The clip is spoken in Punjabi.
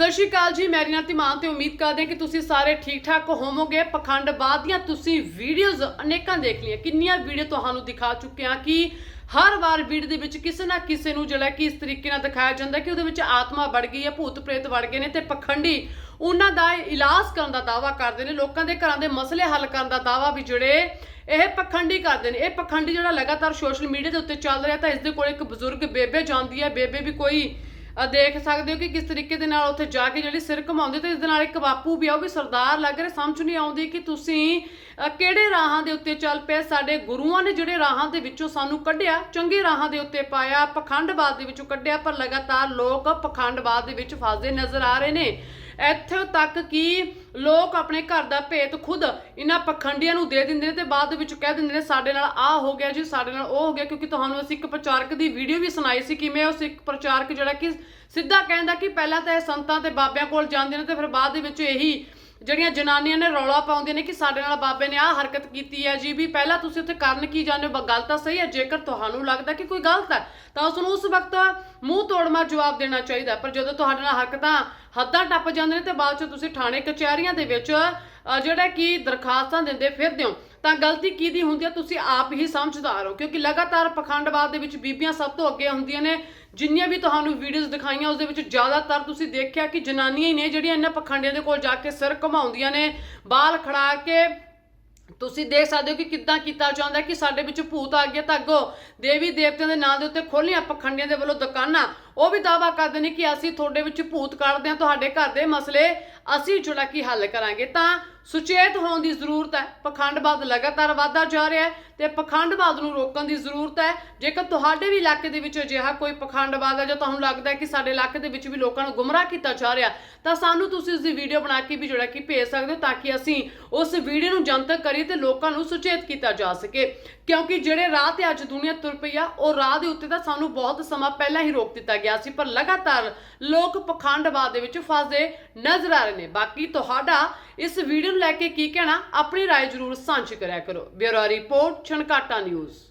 ਸਤਿ ਸ਼੍ਰੀ ਅਕਾਲ ਜੀ ਮੇਰੀ ਨਾਂ ਤੇ ਉਮੀਦ ਕਰਦੇ ਹਾਂ ਕਿ ਤੁਸੀਂ ਸਾਰੇ ਠੀਕ ਠਾਕ ਹੋਵੋਗੇ ਪਖੰਡਬਾਦ ਦੀਆਂ ਤੁਸੀਂ ਵੀਡੀਓਜ਼ ਅਨੇਕਾਂ ਦੇਖ ਲਈਆਂ। ਕਿੰਨੀਆਂ ਵੀਡੀਓ ਤੁਹਾਨੂੰ ਦਿਖਾ ਚੁੱਕੇ ਹਾਂ ਕਿ ਹਰ ਵਾਰ ਵੀਡੀਓ ਦੇ ਵਿੱਚ ਕਿਸੇ ਨਾ ਕਿਸੇ ਨੂੰ ਜਿਹੜਾ ਕਿ ਇਸ ਤਰੀਕੇ ਨਾਲ ਦਿਖਾਇਆ ਜਾਂਦਾ ਕਿ ਉਹਦੇ ਵਿੱਚ ਆਤਮਾ ਵੜ ਗਈ ਹੈ, ਭੂਤ ਪ੍ਰੇਤ ਵੜ ਗਏ ਨੇ ਤੇ ਪਖੰਡੀ ਉਹਨਾਂ ਦਾ ਇਲਾਜ ਕਰਨ ਦਾ ਦਾਵਾ ਕਰਦੇ ਨੇ। ਲੋਕਾਂ ਦੇ ਘਰਾਂ ਦੇ ਮਸਲੇ ਹੱਲ ਕਰਨ ਦਾ ਦਾਵਾ ਵੀ ਜਿਹੜੇ ਇਹ ਪਖੰਡੀ ਕਰਦੇ ਨੇ। ਇਹ ਪਖੰਡੀ ਜਿਹੜਾ ਲਗਾਤਾਰ ਸੋਸ਼ਲ ਮੀਡੀਆ ਦੇ ਉੱਤੇ ਚੱਲ ਰਿਹਾ ਤਾਂ ਇਸ ਦੇ ਕੋਲ ਇੱਕ ਬਜ਼ੁਰਗ ਬੇਬੇ ਜਾਂਦੀ ਹੈ। ਬੇਬੇ ਵੀ ਕੋਈ ਅ, ਦੇਖ ਸਕਦੇ ਹੋ ਕਿ ਕਿਸ ਤਰੀਕੇ ਦੇ ਨਾਲ ਉੱਥੇ ਜਾ ਕੇ ਜਿਹੜੀ ਸਿਰ ਘਮਾਉਂਦੇ ਤੇ ਇਸ ਦੇ ਨਾਲ ਇੱਕ ਬਾਪੂ ਵੀ ਆ ਉਹ ਵੀ ਸਰਦਾਰ ਲੱਗ ਰਿਹਾ। ਸਮਝ ਨਹੀਂ ਆਉਂਦੀ ਕਿ ਤੁਸੀਂ ਕਿਹੜੇ ਰਾਹਾਂ ਦੇ ਉੱਤੇ ਚੱਲ ਪਏ? ਸਾਡੇ ਗੁਰੂਆਂ ਨੇ ਜਿਹੜੇ ਰਾਹਾਂ ਦੇ ਵਿੱਚੋਂ ਸਾਨੂੰ ਕੱਢਿਆ ਚੰਗੇ ਰਾਹਾਂ ਦੇ ਉੱਤੇ ਪਾਇਆ ਪਖੰਡਬਾਦ ਦੇ ਵਿੱਚੋਂ ਕੱਢਿਆ ਪਰ ਲਗਾਤਾਰ ਲੋਕ ਪਖੰਡਬਾਦ ਦੇ ਵਿੱਚ ਫਸਦੇ ਨਜ਼ਰ ਆ ਰਹੇ ਨੇ। ਇੱਥੋਂ ਤੱਕ ਕਿ ਲੋਕ ਆਪਣੇ ਘਰ ਦਾ ਭੇਤ ਖੁਦ ਇਹਨਾਂ ਪਖੰਡੀਆਂ ਨੂੰ ਦੇ ਦਿੰਦੇ ਨੇ ਤੇ ਬਾਅਦ ਦੇ ਵਿੱਚ ਕਹਿ ਦਿੰਦੇ ਨੇ, ਸਾਡੇ ਨਾਲ ਆਹ ਹੋ ਗਿਆ ਜੀ, ਸਾਡੇ ਨਾਲ ਉਹ ਹੋ ਗਿਆ, ਕਿਉਂਕਿ ਤੁਹਾਨੂੰ ਅਸੀਂ ਇੱਕ ਪ੍ਰਚਾਰਕ ਦੀ ਵੀਡੀਓ ਵੀ ਸੁਣਾਈ ਸੀ ਕਿਵੇਂ ਉਸ ਇੱਕ ਪ੍ਰਚਾਰਕ ਜਿਹੜਾ ਕਿ ਸਿੱਧਾ ਕਹਿੰਦਾ ਕਿ ਪਹਿਲਾਂ ਤਾਂ ਇਹ ਸੰਤਾਂ ਤੇ ਬਾਬਿਆਂ ਕੋਲ ਜਾਂਦੇ ਨੇ ਤੇ ਫਿਰ ਬਾਅਦ ਦੇ ਵਿੱਚ ਇਹੀ ਜਿਹੜੀਆਂ ਜਨਾਨੀਆਂ ਨੇ ਰੌਲਾ ਪਾਉਂਦੀਆਂ ਨੇ ਕਿ ਸਾਡੇ ਨਾਲ ਬਾਬੇ ਨੇ ਆਹ ਹਰਕਤ ਕੀਤੀ ਹੈ ਜੀ ਵੀ ਪਹਿਲਾਂ ਤੁਸੀਂ ਉੱਥੇ ਕਰਨ ਕੀ ਜਾਂਦੇ ਹੋ? ਬ- ਗੱਲ ਤਾਂ ਸਹੀ ਹੈ, ਜੇਕਰ ਤੁਹਾਨੂੰ ਲੱਗਦਾ ਕਿ ਕੋਈ ਗਲਤ ਹੈ, ਤਾਂ ਉਸ ਨੂੰ ਉਸ ਵਕਤ ਮੂੰਹ ਤੋੜ ਮਾਰ ਜਵਾਬ ਦੇਣਾ ਚਾਹੀਦਾ ਪਰ ਜਦੋਂ ਤੁਹਾਡੇ ਨਾਲ ਹਰਕਤਾਂ ਹੱਦਾਂ ਟੱਪ ਜਾਂਦੇ ਨੇ, ਤੇ ਬਾਅਦ ਚ ਤੁਸੀਂ ਥਾਣੇ ਕਚਹਿਰੀਆਂ ਦੇ ਵਿੱਚ ਜਿਹੜਾ ਕਿ ਦਰਖਾਸਤਾਂ ਦਿੰਦੇ ਫਿਰਦੇ ਹੋ। ਤਾਂ ਗਲਤੀ ਕਿਹਦੀ ਹੁੰਦੀ ਹੈ ਤੁਸੀਂ ਆਪ ਹੀ ਸਮਝਦਾਰ ਹੋ, ਕਿਉਂਕਿ ਲਗਾਤਾਰ ਪਖੰਡਵਾਦ ਦੇ ਵਿੱਚ ਬੀਬੀਆਂ ਸਭ ਤੋਂ ਅੱਗੇ ਹੁੰਦੀਆਂ ਨੇ। ਜਿੰਨੀਆਂ ਵੀ ਤੁਹਾਨੂੰ ਵੀਡੀਓਜ਼ ਦਿਖਾਈਆਂ ਉਸ ਦੇ ਵਿੱਚ ਜ਼ਿਆਦਾਤਰ ਤੁਸੀਂ ਦੇਖਿਆ ਕਿ ਜਨਾਨੀਆਂ ਹੀ ਨੇ ਜਿਹੜੀਆਂ ਇਹਨਾਂ ਪਖੰਡਿਆਂ ਦੇ ਕੋਲ ਜਾ ਕੇ ਸਿਰ ਘੁਮਾਉਂਦੀਆਂ ਨੇ ਬਾਲ ਖੜਾ ਕੇ। ਤੁਸੀਂ ਦੇਖ ਸਕਦੇ ਹੋ ਕਿ ਕਿੱਦਾਂ ਕੀਤਾ ਜਾਂਦਾ ਕਿ ਸਾਡੇ ਵਿੱਚ ਭੂਤ ਆ ਗਿਆ ਤਾਂ ਅੱਗੋਂ ਦੇਵੀ ਦੇਵਤਿਆਂ ਦੇ ਨਾਂ ਦੇ ਉੱਤੇ ਖੋਲੀਆਂ ਪਖੰਡੀਆਂ ਦੇ ਵੱਲੋਂ ਦੁਕਾਨਾਂ। ਉਹ ਵੀ ਦਾਵਾ ਕਰਦੇ ਨੇ ਕਿ ਅਸੀਂ ਤੁਹਾਡੇ ਵਿੱਚ ਭੂਤ ਕੱਢਦੇ ਹਾਂ, ਤੁਹਾਡੇ ਘਰ ਦੇ ਮਸਲੇ ਅਸੀਂ ਜਿਹੜਾ ਕੀ ਹੱਲ ਕਰਾਂਗੇ। ਤਾਂ ਸੁਚੇਤ ਹੋਣ ਦੀ ਜ਼ਰੂਰਤ ਹੈ। ਪਖੰਡਵਾਦ ਲਗਾਤਾਰ ਵਧਦਾ ਜਾ ਰਿਹਾ ਹੈ ਤੇ ਪਖੰਡਵਾਦ ਨੂੰ ਰੋਕਣ ਦੀ ਜ਼ਰੂਰਤ ਹੈ। ਜੇਕਰ ਤੁਹਾਡੇ ਵੀ ਇਲਾਕੇ ਦੇ ਵਿੱਚ ਅਜਿਹਾ ਕੋਈ ਪਖੰਡਵਾਦ ਹੈ ਜਾਂ ਤੁਹਾਨੂੰ ਲੱਗਦਾ ਹੈ ਕਿ ਸਾਡੇ ਇਲਾਕੇ ਦੇ ਵਿੱਚ ਵੀ ਲੋਕਾਂ ਨੂੰ ਗੁੰਮਰਾਹ ਕੀਤਾ ਜਾ ਰਿਹਾ, ਤਾਂ ਸਾਨੂੰ ਤੁਸੀਂ ਉਸ ਦੀ ਵੀਡੀਓ ਬਣਾ ਕੇ ਵੀ ਜਿਹੜਾ ਕਿ ਭੇਜ ਸਕਦੇ ਹੋ ਤਾਂ ਕਿ ਅਸੀਂ ਉਸ ਵੀਡੀਓ ਨੂੰ ਜਨਤਕ ਕਰੀਏ ਤੇ ਲੋਕਾਂ ਨੂੰ ਸੁਚੇਤ ਕੀਤਾ ਜਾ ਸਕੇ। ਕਿਉਂਕਿ ਜਿਹੜੇ ਰਾਹ ਤੇ ਅੱਜ ਦੁਨੀਆ ਤੁਰ ਪਈ ਆ, ਉਹ ਰਾਹ ਦੇ ਉੱਤੇ ਤਾਂ ਸਾਨੂੰ ਬਹੁਤ ਸਮਾਂ ਪਹਿਲਾਂ ਹੀ ਰੋਕ ਦਿੱਤਾ ਗਿਆ ਸੀ ਪਰ ਲਗਾਤਾਰ ਲੋਕ ਪਖੰਡਵਾਦ ਦੇ ਵਿੱਚ ਫਸਦੇ ਨਜ਼ਰ ਆ ਰਹੇ ਨੇ ਬਾਕੀ ਤੁਹਾਡਾ ਇਸ ਵੀਡੀਓ ਨੂੰ ਲੈ ਕੇ ਕੀ ਕਹਿਣਾ ਆਪਣੀ رائے ਜ਼ਰੂਰ ਸਾਂਝੀ ਕਰਿਆ ਕਰੋ ਬਿਊਰੋ ਰਿਪੋਰਟ ਛਣਕਾਟਾ ਨਿਊਜ਼